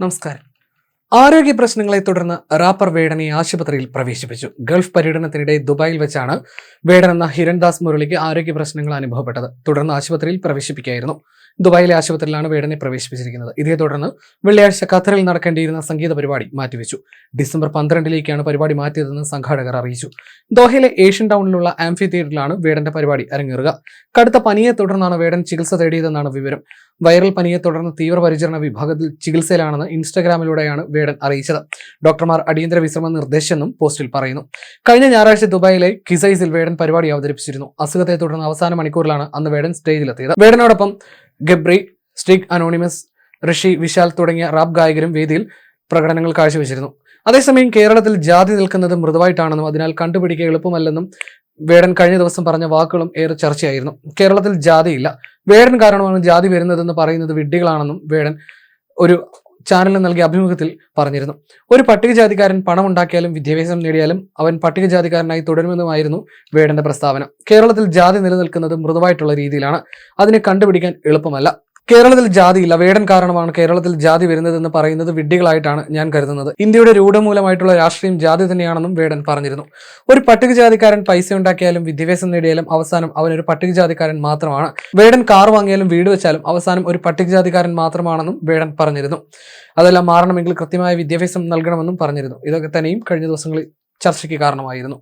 നമസ്കാരം. ആരോഗ്യ പ്രശ്നങ്ങളെ തുടർന്ന് റാപ്പർ വേടനെ ആശുപത്രിയിൽ പ്രവേശിപ്പിച്ചു. ഗൾഫ് പര്യടനത്തിനിടെ ദുബായിൽ വെച്ചാണ് വേടൻ എന്ന ഹിരൺദാസ് മുരളിക്ക് ആരോഗ്യ പ്രശ്നങ്ങൾ അനുഭവപ്പെട്ടത്. തുടർന്ന് ആശുപത്രിയിൽ പ്രവേശിപ്പിക്കുകയായിരുന്നു. ദുബായിലെ ആശുപത്രിയിലാണ് വേടനെ പ്രവേശിപ്പിച്ചിരിക്കുന്നത്. ഇതേ തുടർന്ന് വെള്ളിയാഴ്ച ഖത്തറിൽ നടക്കേണ്ടിയിരുന്ന സംഗീത പരിപാടി മാറ്റിവെച്ചു. ഡിസംബർ പന്ത്രണ്ടിലേക്കാണ് പരിപാടി മാറ്റിയതെന്ന് സംഘാടകർ അറിയിച്ചു. ദോഹയിലെ ഏഷ്യൻ ടൗണിലുള്ള ആംഫി തിയേറ്ററിലാണ് വേടന്റെ പരിപാടി അരങ്ങേറുക. കടുത്ത പനിയെ തുടർന്നാണ് വേടൻ ചികിത്സ തേടിയതെന്നാണ് വിവരം. വൈറൽ പനിയെ തുടർന്ന് തീവ്രപരിചരണ വിഭാഗത്തിൽ ചികിത്സയിലാണെന്ന് ഇൻസ്റ്റഗ്രാമിലൂടെയാണ് വേടൻ അറിയിച്ചത്. ഡോക്ടർമാർ അടിയന്തര വിശ്രമം നിർദ്ദേശിച്ചെന്നും പോസ്റ്റിൽ പറയുന്നു. കഴിഞ്ഞ ഞായറാഴ്ച ദുബായിലെ കിസൈസിൽ വേടൻ പരിപാടി അവതരിപ്പിച്ചിരുന്നു. അസുഖത്തെ തുടർന്ന് അവസാന മണിക്കൂറിലാണ് അന്ന് വേടൻ സ്റ്റേജിലെത്തിയത്. വേടനോടൊപ്പം Gabri Stick Anonymous Rishi Vishal തുടങ്ങിയ റാപ്പ് ഗായകരും വേദിയിൽ പ്രകടനങ്ങൾ കാഴ്ചവെച്ചിരുന്നു. അതേസമയം കേരളത്തിൽ ജാതി നിൽക്കുന്നത് മൃദുവായിട്ടാണെന്നും അതിനാൽ കണ്ടുപിടിക്കുക എളുപ്പമല്ലെന്നും വേടൻ കഴിഞ്ഞ ദിവസം പറഞ്ഞ വാക്കുകളും ഏറെ ചർച്ചയായിരുന്നു. കേരളത്തിൽ ജാതിയില്ല. വേടൻ കാരണമാണ് ജാതി വരുന്നതെന്ന് പറയുന്നത് വിഡ്ഢികളാണെന്നും വേടൻ ഒരു ചാനലിന് നൽകിയ അഭിമുഖത്തിൽ പറഞ്ഞിരുന്നു. ഒരു പട്ടികജാതിക്കാരൻ പണം ഉണ്ടാക്കിയാലും വിദ്യാഭ്യാസം നേടിയാലും അവൻ പട്ടികജാതിക്കാരനായി തുടരുമെന്നുമായിരുന്നു വേടന്റെ പ്രസ്താവന. കേരളത്തിൽ ജാതി നിലനിൽക്കുന്നത് മൃദുവായിട്ടുള്ള രീതിയിലാണ്. അതിനെ കണ്ടുപിടിക്കാൻ എളുപ്പമല്ല. കേരളത്തിൽ ജാതിയില്ല. വേടൻ കാരണമാണ് കേരളത്തിൽ ജാതി വരുന്നതെന്ന് പറയുന്നത് വിഡ്ഢികളായിട്ടാണ് ഞാൻ കരുതുന്നത്. ഇന്ത്യയുടെ രൂഢമൂലമായിട്ടുള്ള രാഷ്ട്രീയം ജാതി തന്നെയാണെന്നും വേടൻ പറഞ്ഞിരുന്നു. ഒരു പട്ടികജാതിക്കാരൻ പൈസ ഉണ്ടാക്കിയാലും വിദ്യാഭ്യാസം നേടിയാലും അവസാനം അവൻ ഒരു പട്ടികജാതിക്കാരൻ മാത്രമാണ്. വേടൻ കാർ വാങ്ങിയാലും വീട് വെച്ചാലും അവസാനം ഒരു പട്ടികജാതിക്കാരൻ മാത്രമാണെന്നും വേടൻ പറഞ്ഞിരുന്നു. അതെല്ലാം മാറണമെങ്കിൽ കൃത്യമായ വിദ്യാഭ്യാസം നൽകണമെന്നും പറഞ്ഞിരുന്നു. ഇതൊക്കെ തന്നെയും കഴിഞ്ഞ ദിവസങ്ങളിൽ ചർച്ചയ്ക്ക് കാരണമായിരുന്നു.